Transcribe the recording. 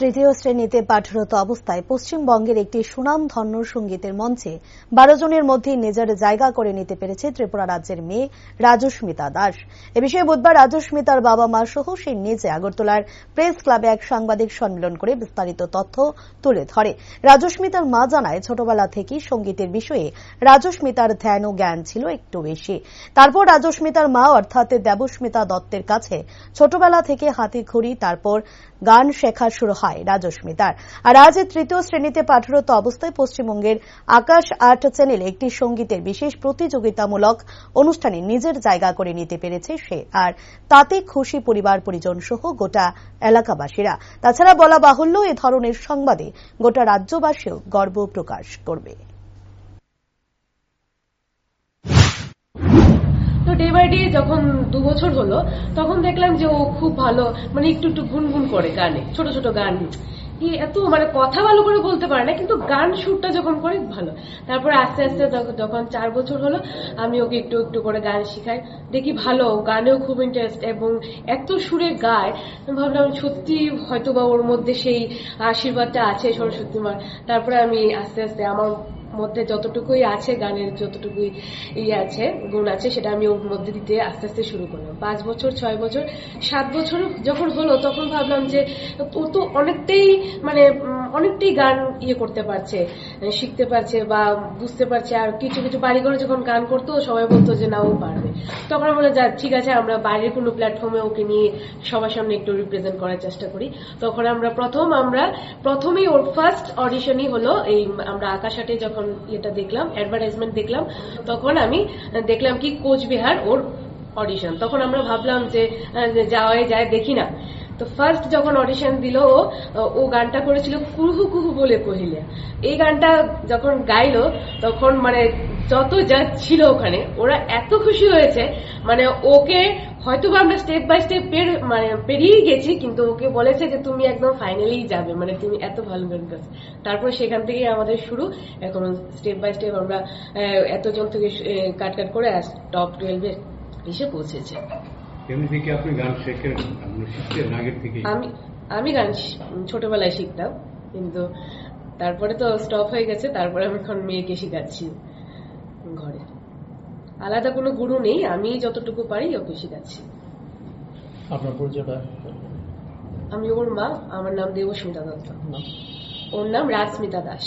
তৃতীয় শ্রেণীতে পাঠরত অবস্থায় পশ্চিমবঙ্গের একটি সুনামধন্য সঙ্গীতের মঞ্চে বারো জনের মধ্যে নিজের জায়গা করে নিতে পেরেছে ত্রিপুরা রাজ্যের মেয়ে রাজস্মিতা দাস। এ বিষয়ে বুধবার রাজস্মিতার বাবা মা সহ সে নিজে আগরতলার প্রেস ক্লাবে এক সাংবাদিক সম্মেলন করে বিস্তারিত তথ্য তুলে ধরে। রাজস্মিতার মা জানায়, ছোটবেলা থেকেই সঙ্গীতের বিষয়ে রাজস্মিতার ধ্যান ও জ্ঞান ছিল একটু বেশি। তারপর রাজস্মিতার মা অর্থাৎ দেবস্মিতা দত্তের কাছে ছোটবেলা থেকে হাতে খড়ি তারপর গান শেখা শুরু হয়। রাজস্মিতার। আর আজ তৃতীয় শ্রেণীতে পাঠরত অবস্থায় পশ্চিমবঙ্গের আকাশ আর্ট চ্যানেলে একটি সঙ্গীতের বিশেষ প্রতিযোগিতামূলক অনুষ্ঠানে নিজের জায়গা করে নিতে পেরেছে সে। আর তাতে খুশি পরিবার পরিজন সহ গোটা এলাকাবাসীরা। তাছাড়া বলা বাহুল্য এ ধরনের সংবাদে গোটা রাজ্যবাসীও গর্ব প্রকাশ করবে। তো ডে যখন দু বছর হলো, তখন দেখলাম যে ও খুব ভালো মানে একটু একটু গুনগুন করে গানে, ছোট ছোট গান। এত মানে কথা ভালো করে বলতে পারে না, কিন্তু গান সুরটা যখন করে, ভালো। তারপরে আস্তে আস্তে যখন- চার বছর হলো, আমি ওকে একটু একটু করে গান শিখাই। দেখি ভালো গানেও খুব ইন্টারেস্ট এবং এত সুরে গায়। ভাবলাম, সত্যি হয়তো বা ওর মধ্যে সেই আশীর্বাদটা আছে সরস্বতী মার। তারপরে আমি আস্তে আস্তে আমার মধ্যে যতটুকুই আছে, গানের যতটুকুই ই আছে, গুণ আছে, সেটা আমি ওর মধ্যে দিতে আস্তে আস্তে শুরু করলাম। পাঁচ বছর, ছয় বছর, সাত বছর যখন হলো, তখন ভাবলাম যে ও তো অনেকটাই মানে অনেকটাই গান ইয়ে করতে পারছে শিখতে পারছে বা বুঝতে পারছে। আর কিছু কিছু বাড়ি ঘরে যখন গান করতো, সবাই বলতো যে, না, ও পারবে। তখন আমরা যা, ঠিক আছে, আমরা বাইরের কোনো প্ল্যাটফর্মে ওকে নিয়ে সবার সামনে একটু রিপ্রেজেন্ট করার চেষ্টা করি। তখন আমরা প্রথম, আমরা প্রথমেই ওর ফার্স্ট অডিশনই হলো এই, আমরা আকাশাটে যখন এটা দেখলাম অ্যাডভার্টাইজমেন্ট দেখলাম, তখন আমি দেখলাম কি কোচবিহার ওর অডিশন তখন আমরা ভাবলাম যে যাওয়াই যায়, দেখি না। তো ফার্স্ট যখন অডিশন দিল, ও ও গানটা করেছিল কুহু কুহু বলে কহিলে। এই গানটা যখন গাইলো, তখন মানে যত যা ছিল ওখানে, ওরা এত খুশি হয়েছে মানে ওকে হয়তো বা আমরা স্টেপ বাই স্টেপ মানে পেরিয়েই গেছি, কিন্তু ওকে বলেছে যে তুমি একদম ফাইনালি যাবে মানে তুমি এত ভালো গান করছ তারপর সেখান থেকেই আমাদের শুরু। এখন স্টেপ বাই স্টেপ আমরা এতজন থেকে কাট কাট করে টপ টুয়েলভে এসে পৌঁছেছে। এমনি থেকে আপনি গান শেখেন? আপনি শিখছেন আগের থেকে আমি আমি গান ছোটবেলায় শিখতাম কিন্তু তারপরে তো স্টপ হয়ে গেছে তারপরে আমি এখন মেয়েকে শিখাচ্ছি ঘরে। আলাদা কোনো গুরু নেই আমি যতটুকু পারি ওকে শিখাচ্ছি। আপনার পরিচয়টা? আমি ওর মা আমার নাম দেবস্মিতা দত্ত। নাম? ওর নাম রাজস্মিতা দাস।